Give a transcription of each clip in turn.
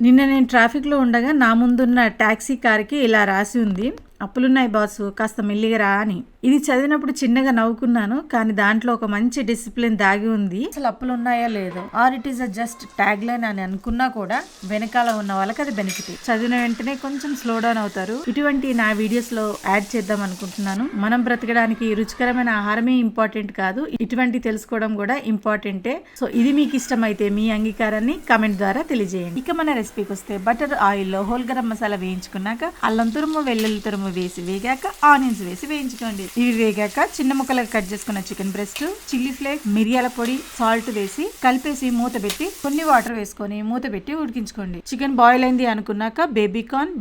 నిన్న నేను ట్రాఫిక్లో ఉండగా నా ముందున్న ట్యాక్సీ కార్కి ఇలా రాసి ఉంది. అప్పులున్నాయి బాసు కాస్త మెల్లిగా రా అని. ఇది చదివినప్పుడు చిన్నగా నవ్వుకున్నాను కానీ దాంట్లో ఒక మంచి డిసిప్లిన్ దాగి ఉంది. అసలు అప్పులు ఉన్నాయా లేదో? Or it is a just tag line అని అనుకున్నా కూడా వెనకాల ఉన్న వాళ్ళకి అది బెనిఫిట్ చదివిన వెంటనే కొంచెం స్లో డౌన్ అవుతారు. ఇటువంటి నా వీడియోస్లో యాడ్ చేద్దాం అనుకుంటున్నాను. మనం బ్రతకడానికి రుచికరమైన ఆహారమే ఇంపార్టెంట్ కాదు. ఇటువంటి తెలుసుకోవడం కూడా ఇంపార్టెంటే సో ఇది మీకు ఇష్టమైతే మీ అంగీకారాన్ని కామెంట్ ద్వారా తెలియజేయండి. ఇక మన రెసిపీకి వస్తే బటర్ ఆయిల్లో హోల్ గరం మసాలా వేయించుకున్నాక అల్లం తురుము వెల్లుల్లి తురుము వేసి వేగాక ఆనియన్స్ వేసి వేయించుకోండి. ఇవి వేగాక చిన్న ముక్కలకు కట్ చేసుకున్న చికెన్ బ్రెస్ట్ చిల్లీ ఫ్లేక్ మిరియాల పొడి సాల్ట్ వేసి కలిపేసి మూత పెట్టి కొన్ని వాటర్ వేసుకొని మూత పెట్టి ఉడికించుకోండి. చికెన్ బాయిల్ అయింది అనుకున్నాక బేబీ కార్న్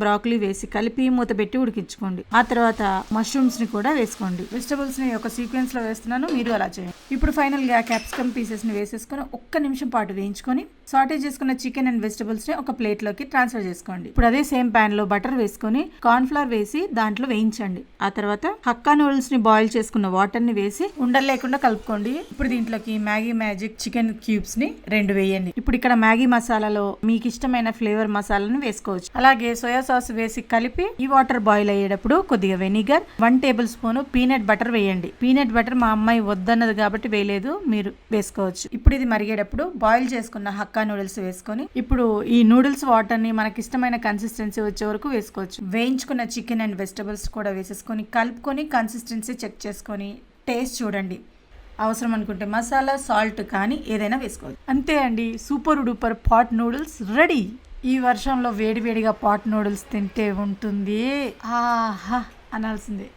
వేసి కలిపి మూత పెట్టి ఉడికించుకోండి. ఆ తర్వాత మష్రూమ్స్ని కూడా వేసుకోండి. వెజిటబుల్స్ని ఒక సీక్వెన్స్లో వేస్తున్నాను మీరు అలా చేయండి. ఇప్పుడు ఫైనల్గా క్యాప్సికమ్ పీసెస్ని వేసేసుకొని ఒక్క నిమిషం పాటు వేయించుకొని సాటే చేసుకున్న చికెన్ అండ్ వెజిటబుల్స్ని ఒక ప్లేట్లోకి ట్రాన్స్ఫర్ చేసుకోండి. ఇప్పుడు అదే సేమ్ పాన్లో బటర్ వేసుకొని కార్న్ ఫ్లవర్ వేసి దాంట్లో వేయించండి. ఆ తర్వాత హక్కా నూడిల్స్ని బాయిల్ చేసుకున్న వాటర్ని వేసి ఉండలు లేకుండా కలుపుకోండి. ఇప్పుడు దీంట్లోకి మ్యాగీ మ్యాజిక్ చికెన్ క్యూబ్స్ని రెండు వేయండి. ఇప్పుడు ఇక్కడ మ్యాగీ మసాలాలో మీకు ఇష్టమైన ఫ్లేవర్ మసాలాను వేసుకోవచ్చు. అలాగే సోయా సాస్ వేసి కలిపి ఈ వాటర్ బాయిల్ అయ్యేటప్పుడు కొద్దిగా vinegar one tablespoon peanut butter వేయండి. పీనట్ బటర్ మా అమ్మాయి వద్దన్నది కాబట్టి వేయలేదు మీరు వేసుకోవచ్చు. ఇప్పుడు ఇది మరిగేటప్పుడు బాయిల్ చేసుకున్న హక్కా నూడిల్స్ వేసుకొని ఇప్పుడు ఈ నూడిల్స్ వాటర్ని మనకి ఇష్టమైన కన్సిస్టెన్సీ వచ్చే వరకు వేసుకోవచ్చు. వేయించుకున్న చికెన్ అండ్ వెజిటబుల్స్ కూడా వేసేసుకొని కలుపుకొని కన్సిస్టెన్సీ చెక్ చేసుకొని టేస్ట్ చూడండి. అవసరం అనుకుంటే మసాలా సాల్ట్ కానీ ఏదైనా వేసుకోవచ్చు. అంతే అండి super duper pot noodles ready ఈ వర్షంలో వేడివేడిగా పాట్ నూడిల్స్ తింటే ఉంటుంది. ఆహా అనాల్సిందే.